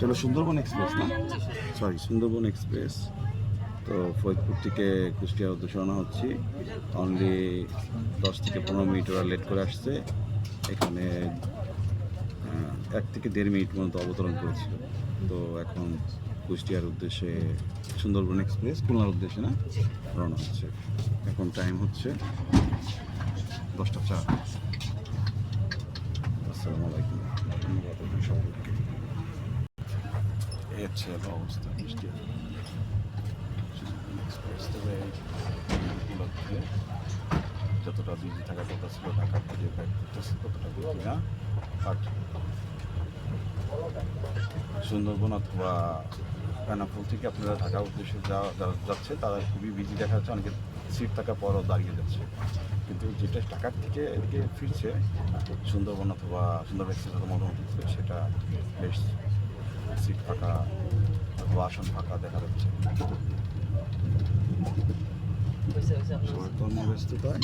হলো সুন্দরবন এক্সপ্রেস না? Sorry Sundarban express. তো ফরিদপুর থেকে কুষ্টিয়ার উদ্দেশ্যে রওনা হচ্ছি। অনলি দশ থেকে পনেরো মিনিট ওরা লেট করে আসছে। এখানে এক থেকে দেড় মিনিট পর্যন্ত অবতরণ করেছিল। তো এখন কুষ্টিয়ার উদ্দেশ্যে সুন্দরবন এক্সপ্রেস, খুলনার উদ্দেশ্যে না, রওনা হচ্ছে। এখন টাইম হচ্ছে দশটা চার। আসসালামু আলাইকুম। ধন্যবাদ এই হচ্ছে অবস্থা সুন্দরবন উপলক্ষে যতটা বিজি থাকার কথা ছিল ঢাকার থেকে ব্যাক করতেছে, ততটা বিজি না। বাট সুন্দরবন অথবা বেনাপুল থেকে আপনারা ঢাকা উদ্দেশ্যে যাওয়া যারা যাচ্ছে, তারা খুবই বিজি দেখা যাচ্ছে, অনেকে সিট থাকার পরও দাঁড়িয়ে যাচ্ছে। কিন্তু যেটা ঢাকার থেকে এদিকে ফিরছে, সুন্দরবন অথবা সুন্দর এক্সপ্রেস মোটামুটি সেটা বেশ সিট ফাঁকা অথবা আসন ফাঁকা দেখা যাচ্ছে। সবাই কর্মব্যস্ততায়